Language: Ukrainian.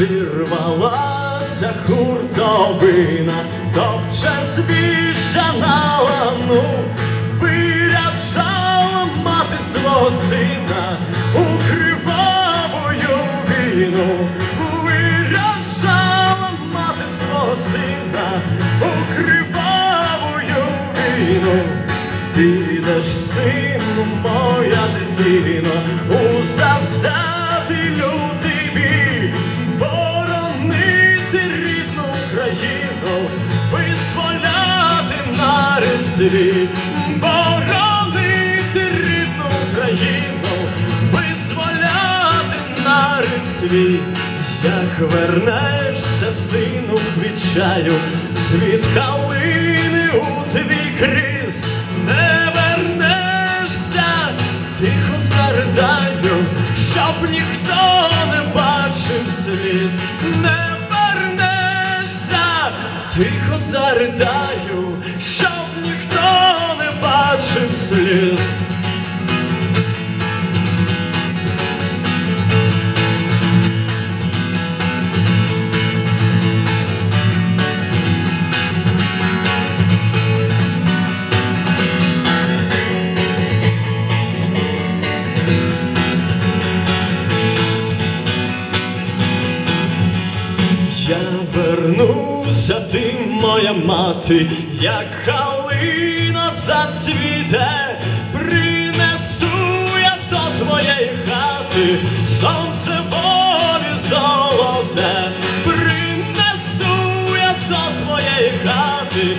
Зірвалася хуртовина, топче збіжжя на лану, виряджала мати свого сина у кривавою війну, виряджала мати свого сина у кривавою війну. Підеш, сину, моя дитино, у завзятий народ боронити рідну країну, визволяти народ свій, як вернешся, сину, відчаю, світ калини у твій кріз, не вернешся, тихо заридаю, щоб ніхто не бачив сліз, не тихо заридаю, не бачив сліз. Я ти моя мати, як калина зацвіте, ночі сонце волі золоте принесу я до твоєї хати.